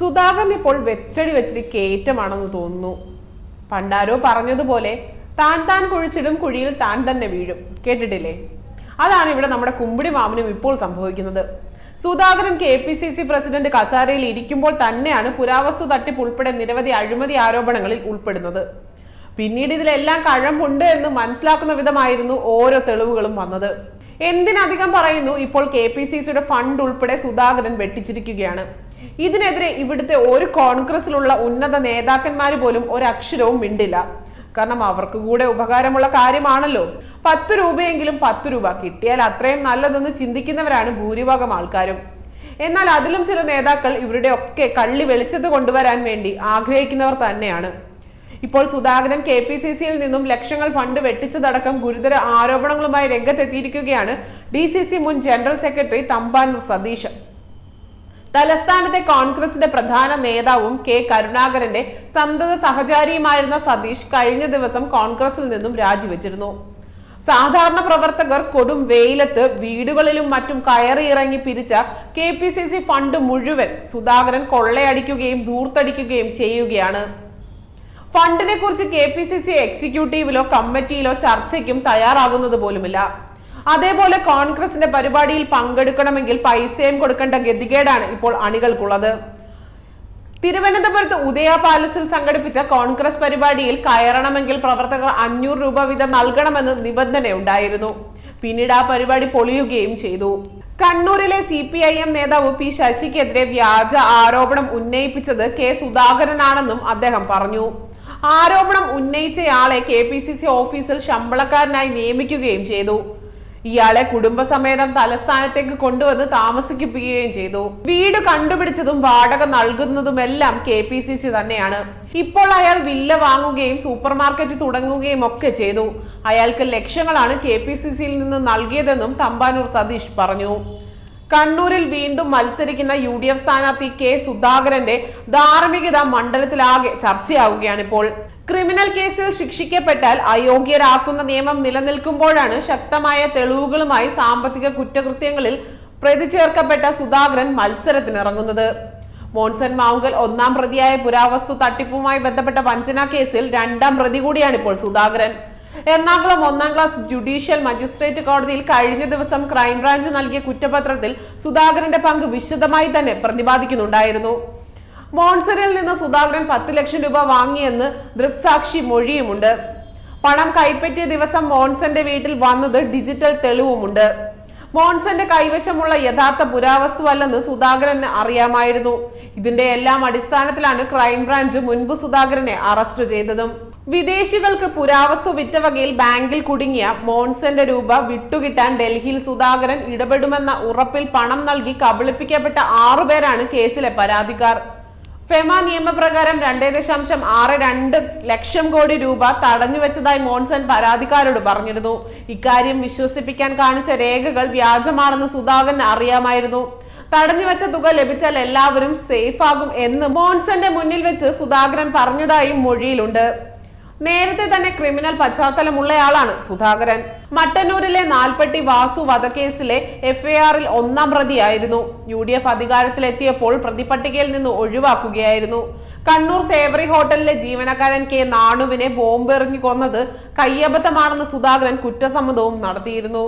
സുധാകരൻ ഇപ്പോൾ വെച്ചടി വെച്ചിട്ട് കയറ്റമാണെന്ന് തോന്നുന്നു. പണ്ടാരോ പറഞ്ഞതുപോലെ താൻ താൻ കുഴിച്ചിടും കുഴിയിൽ താൻ തന്നെ വീഴും. കേട്ടിട്ടില്ലേ? അതാണ് ഇവിടെ നമ്മുടെ കുമ്പിടി മാമനും ഇപ്പോൾ സംഭവിക്കുന്നത്. Sudhakaran K P C C president കസാരയിൽ ഇരിക്കുമ്പോൾ തന്നെയാണ് പുരാവസ്തു തട്ടിപ്പ് ഉൾപ്പെടെ നിരവധി അഴിമതി ആരോപണങ്ങളിൽ ഉൾപ്പെടുന്നത്. പിന്നീട് ഇതിലെല്ലാം കഴമ്പുണ്ട് എന്ന് മനസ്സിലാക്കുന്ന വിധമായിരുന്നു ഓരോ തെളിവുകളും വന്നത്. എന്തിനധികം പറയുന്നു ഇപ്പോൾ കെ പി സി സിയുടെ ഫണ്ട് ഉൾപ്പെടെ സുധാകരൻ വെട്ടിച്ചിരിക്കുകയാണ്. ഇതിനെതിരെ ഇവിടുത്തെ ഒരു കോൺഗ്രസിലുള്ള ഉന്നത നേതാക്കന്മാർ പോലും ഒരു അക്ഷരവും മിണ്ടില്ല. കാരണം അവർക്ക് കൂടെ ഉപകാരമുള്ള കാര്യമാണല്ലോ. പത്ത് രൂപയെങ്കിലും പത്ത് രൂപ കിട്ടിയാൽ അത്രയും നല്ലതെന്ന് ചിന്തിക്കുന്നവരാണ് ഭൂരിഭാഗം ആൾക്കാരും. എന്നാൽ അതിലും ചില നേതാക്കൾ ഇവരുടെ ഒക്കെ കള്ളി വെളിച്ചത്ത് കൊണ്ടുവരാൻ വേണ്ടി ആഗ്രഹിക്കുന്നവർ തന്നെയാണ്. ഇപ്പോൾ സുധാകരൻ കെ പി സി സിയിൽ നിന്നും ലക്ഷങ്ങൾ ഫണ്ട് വെട്ടിച്ചതടക്കം ഗുരുതര ആരോപണങ്ങളുമായി രംഗത്തെത്തിയിരിക്കുകയാണ് ഡി സി സി മുൻ ജനറൽ സെക്രട്ടറി തമ്പാനൂർ സതീശ് തലസ്ഥാനത്തെ കോൺഗ്രസിന്റെ പ്രധാന നേതാവും കെ കരുണാകരന്റെ സന്തത സഹചാരിയുമായിരുന്ന സതീഷ് കഴിഞ്ഞ ദിവസം കോൺഗ്രസിൽ നിന്നും രാജിവെച്ചിരുന്നു. സാധാരണ പ്രവർത്തകർ കൊടും വെയിലത്ത് വീടുകളിലും മറ്റും കയറിയിറങ്ങി പിരിച്ച K P C C fund മുഴുവൻ സുധാകരൻ കൊള്ളയടിക്കുകയും ദൂർത്തടിക്കുകയും ചെയ്യുകയാണ്. ഫണ്ടിനെ കുറിച്ച് കെ പി സി സി എക്സിക്യൂട്ടീവിലോ കമ്മിറ്റിയിലോ ചർച്ചയ്ക്കും തയ്യാറാകുന്നത് പോലുമില്ല. അതേപോലെ കോൺഗ്രസിന്റെ പരിപാടിയിൽ പങ്കെടുക്കണമെങ്കിൽ പൈസയും കൊടുക്കേണ്ട ഗതികേടാണ് ഇപ്പോൾ അണികൾക്കുള്ളത്. തിരുവനന്തപുരത്ത് ഉദയ പാലസിൽ സംഘടിപ്പിച്ച കോൺഗ്രസ് പരിപാടിയിൽ കയറണമെങ്കിൽ പ്രവർത്തകർ അഞ്ഞൂറ് രൂപ വീതം നൽകണമെന്ന് നിബന്ധനയുണ്ടായിരുന്നു. പിന്നീട് ആ പരിപാടി പൊളിയുകയും ചെയ്തു. കണ്ണൂരിലെ സി പി ഐ എം നേതാവ് പി ശശിക്കെതിരെ വ്യാജ ആരോപണം ഉന്നയിപ്പിച്ചത് കെ സുധാകരനാണെന്നും അദ്ദേഹം പറഞ്ഞു. ആരോപണം ഉന്നയിച്ചയാളെ കെ പി സി സി ഓഫീസിൽ ശമ്പളക്കാരനായി നിയമിക്കുകയും ചെയ്തു. ഇയാളെ കുടുംബസമേതം തലസ്ഥാനത്തേക്ക് കൊണ്ടുവന്ന് താമസിപ്പിക്കുകയും ചെയ്തു. വീട് കണ്ടുപിടിച്ചതും വാടക നൽകുന്നതുമെല്ലാം കെ പി സി സി തന്നെയാണ്. ഇപ്പോൾ അയാൾ വില്ല വാങ്ങുകയും സൂപ്പർ മാർക്കറ്റ് തുടങ്ങുകയും ഒക്കെ ചെയ്തു. അയാൾക്ക് ലക്ഷങ്ങളാണ് കെ പി സി സിയിൽ നിന്ന് നൽകിയതെന്നും തമ്പാനൂർ സതീഷ് പറഞ്ഞു. കണ്ണൂരിൽ വീണ്ടും മത്സരിക്കുന്ന യു ഡി എഫ് സ്ഥാനാർത്ഥി കെ സുധാകരന്റെ ധാർമ്മികത മണ്ഡലത്തിലാകെ ചർച്ചയാവുകയാണ് ഇപ്പോൾ. ക്രിമിനൽ കേസിൽ ശിക്ഷിക്കപ്പെട്ടാൽ അയോഗ്യരാക്കുന്ന നിയമം നിലനിൽക്കുമ്പോഴാണ് ശക്തമായ തെളിവുകളുമായി സാമ്പത്തിക കുറ്റകൃത്യങ്ങളിൽ പ്രതി ചേർക്കപ്പെട്ട സുധാകരൻ മത്സരത്തിനിറങ്ങുന്നത്. മോൺസൺ മാവുങ്കൽ ഒന്നാം പ്രതിയായ പുരാവസ്തു തട്ടിപ്പുമായി ബന്ധപ്പെട്ട വഞ്ചന കേസിൽ രണ്ടാം പ്രതി കൂടിയാണ് ഇപ്പോൾ സുധാകരൻ. എറണാകുളം ഒന്നാം ക്ലാസ് ജുഡീഷ്യൽ മജിസ്ട്രേറ്റ് കോടതിയിൽ കഴിഞ്ഞ ദിവസം ക്രൈംബ്രാഞ്ച് നൽകിയ കുറ്റപത്രത്തിൽ സുധാകരന്റെ പങ്ക് വിശദമായി തന്നെ പ്രതിപാദിക്കുന്നുണ്ടായിരുന്നു. മോൺസറിൽ നിന്ന് സുധാകരൻ പത്ത് ലക്ഷം രൂപ വാങ്ങിയെന്ന് ദൃക്സാക്ഷി മൊഴിയുമുണ്ട്. പണം കൈപ്പറ്റിയ ദിവസം മോൺസന്റെ വീട്ടിൽ വന്നത് ഡിജിറ്റൽ തെളിവുമുണ്ട്. മോൺസന്റെ കൈവശമുള്ള യഥാർത്ഥ പുരാവസ്തുവല്ലെന്ന് സുധാകരന് അറിയാമായിരുന്നു. ഇതിന്റെ എല്ലാം അടിസ്ഥാനത്തിലാണ് ക്രൈംബ്രാഞ്ച് മുൻപ് സുധാകരനെ അറസ്റ്റ് ചെയ്തതും. വിദേശികൾക്ക് പുരാവസ്തു വിറ്റ വകയിൽ ബാങ്കിൽ കുടുങ്ങിയ മോൺസന്റെ രൂപ വിട്ടുകിട്ടാൻ ഡൽഹിയിൽ സുധാകരൻ ഇടപെടുമെന്ന ഉറപ്പിൽ പണം നൽകി കബളിപ്പിക്കപ്പെട്ട ആറുപേരാണ് കേസിലെ പരാതിക്കാർ. ഫെമ നിയമപ്രകാരം രണ്ടേ ദശാംശം ആറ് രണ്ട് ലക്ഷം കോടി രൂപ തടഞ്ഞുവെച്ചതായി മോൺസൺ പരാതിക്കാരോട് പറഞ്ഞിരുന്നു. ഇക്കാര്യം വിശ്വസിപ്പിക്കാൻ കാണിച്ച രേഖകൾ വ്യാജമാണെന്ന് സുധാകരൻ അറിയാമായിരുന്നു. തടഞ്ഞുവെച്ച തുക ലഭിച്ചാൽ എല്ലാവരും സേഫ് ആകും എന്ന് മോൺസന്റെ മുന്നിൽ വെച്ച് സുധാകരൻ പറഞ്ഞതായും മൊഴിയിലുണ്ട്. നേരത്തെ തന്നെ ക്രിമിനൽ പശ്ചാത്തലമുള്ളയാളാണ് സുധാകരൻ. മട്ടന്നൂരിലെ നാൽപ്പട്ടി വാസു വധക്കേസിലെ എഫ്ഐആറിൽ ഒന്നാം പ്രതിയായിരുന്നു. യു ഡി എഫ് അധികാരത്തിലെത്തിയപ്പോൾ പ്രതിപട്ടികയിൽ നിന്ന് ഒഴിവാക്കുകയായിരുന്നു. കണ്ണൂർ സേവറി ഹോട്ടലിലെ ജീവനക്കാരൻ കെ നാണുവിനെ ബോംബെറിഞ്ഞു കൊന്നത് കയ്യബദ്ധമാണെന്ന് സുധാകരൻ കുറ്റസമ്മതവും നടത്തിയിരുന്നു.